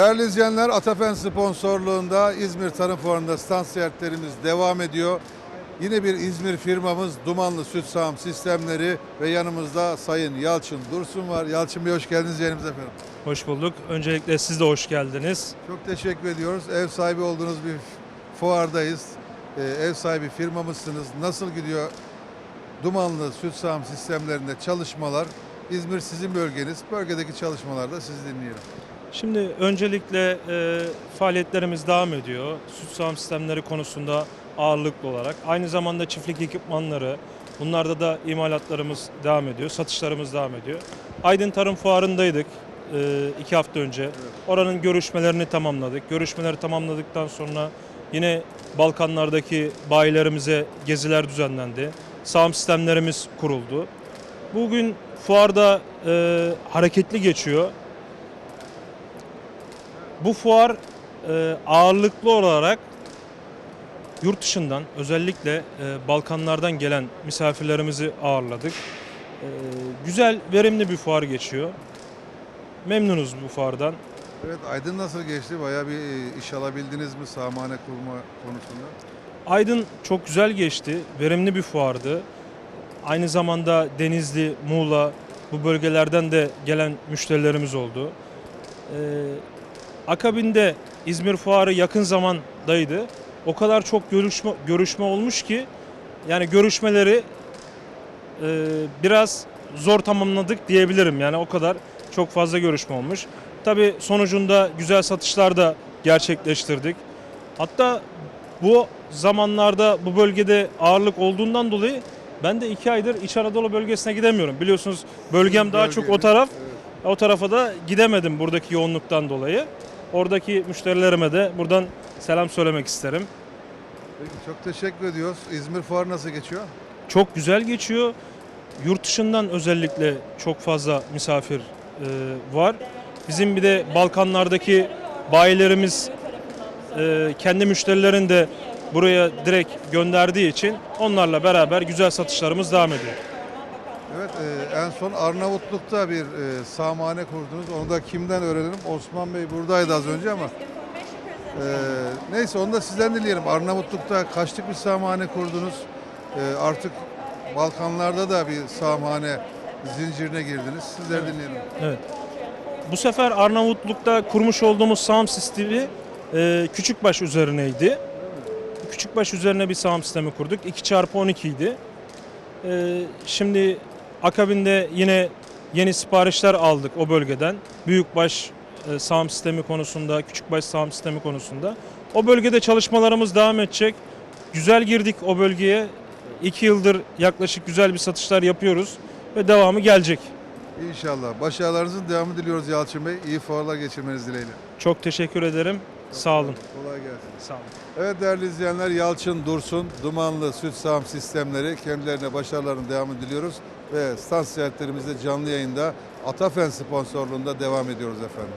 Değerli izleyenler Atafen sponsorluğunda İzmir Tarım Fuarı'nda stand ziyaretlerimiz devam ediyor. Yine bir İzmir firmamız Dumanlı Süt Sağım Sistemleri ve yanımızda Sayın Yalçın Dursun var. Yalçın Bey hoş geldiniz yerimize efendim. Hoş bulduk. Öncelikle siz de hoş geldiniz. Çok teşekkür ediyoruz. Ev sahibi olduğunuz bir fuardayız. Ee, ev sahibi firmamızsınız. Nasıl gidiyor Dumanlı Süt Sağım Sistemlerinde çalışmalar? İzmir sizin bölgeniz. Bölgedeki çalışmalarda sizi dinleyelim. Şimdi öncelikle e, faaliyetlerimiz devam ediyor. Süt sağım sistemleri konusunda ağırlıklı olarak. Aynı zamanda çiftlik ekipmanları, bunlarda da imalatlarımız devam ediyor, satışlarımız devam ediyor. Aydın Tarım Fuarı'ndaydık e, iki hafta önce. Oranın görüşmelerini tamamladık. Görüşmeleri tamamladıktan sonra yine Balkanlardaki bayilerimize geziler düzenlendi. Sağım sistemlerimiz kuruldu. Bugün fuarda e, hareketli geçiyor. Bu fuar e, ağırlıklı olarak yurt dışından özellikle e, Balkanlardan gelen misafirlerimizi ağırladık. E, güzel, verimli bir fuar geçiyor. Memnunuz bu fuardan. Evet Aydın nasıl geçti? Bayağı bir e, iş alabildiniz mi sahmane kurma konusunda? Aydın çok güzel geçti, verimli bir fuardı. Aynı zamanda Denizli, Muğla bu bölgelerden de gelen müşterilerimiz oldu. Ee, akabinde İzmir Fuarı yakın zamandaydı. O kadar çok görüşme, görüşme olmuş ki yani görüşmeleri e, biraz zor tamamladık diyebilirim. Yani o kadar çok fazla görüşme olmuş. Tabii sonucunda güzel satışlar da gerçekleştirdik. Hatta bu zamanlarda bu bölgede ağırlık olduğundan dolayı ben de iki aydır İç Anadolu bölgesine gidemiyorum. Biliyorsunuz bölgem daha çok o taraf. O tarafa da gidemedim buradaki yoğunluktan dolayı. Oradaki müşterilerime de buradan selam söylemek isterim. Peki, çok teşekkür ediyoruz. İzmir Fuarı nasıl geçiyor? Çok güzel geçiyor. Yurt dışından özellikle çok fazla misafir e, var. Bizim bir de Balkanlardaki bayilerimiz e, kendi müşterilerini de buraya direkt gönderdiği için onlarla beraber güzel satışlarımız devam ediyor. Evet e, en son Arnavutluk'ta bir e, sahmane kurdunuz. Onu da kimden öğrenelim? Osman Bey buradaydı az önce ama. E, neyse onu da sizden dileyelim. Arnavutluk'ta kaçlık bir sahmane kurdunuz? E, artık Balkanlarda da bir sahmane zincirine girdiniz. Sizler dinleyelim. Evet. Bu sefer Arnavutluk'ta kurmuş olduğumuz sağım sistemi e, Küçükbaş üzerineydi. Küçükbaş üzerine bir sağım sistemi kurduk. 2 çarpı 12 idi. E, şimdi akabinde yine yeni siparişler aldık o bölgeden. Büyükbaş e, sağım sistemi konusunda, Küçükbaş sağım sistemi konusunda. O bölgede çalışmalarımız devam edecek. Güzel girdik o bölgeye. 2 yıldır yaklaşık güzel bir satışlar yapıyoruz ve devamı gelecek. İnşallah. Başarılarınızın devamı diliyoruz Yalçın Bey. İyi fuarlar geçirmeniz dileğiyle. Çok teşekkür ederim. Sağ olun. Kolay gelsin. Sağ olun. Evet değerli izleyenler Yalçın Dursun, Dumanlı Süt Sağım Sistemleri kendilerine başarıların devamını diliyoruz. Ve stand ziyaretlerimizde canlı yayında Atafen sponsorluğunda devam ediyoruz efendim.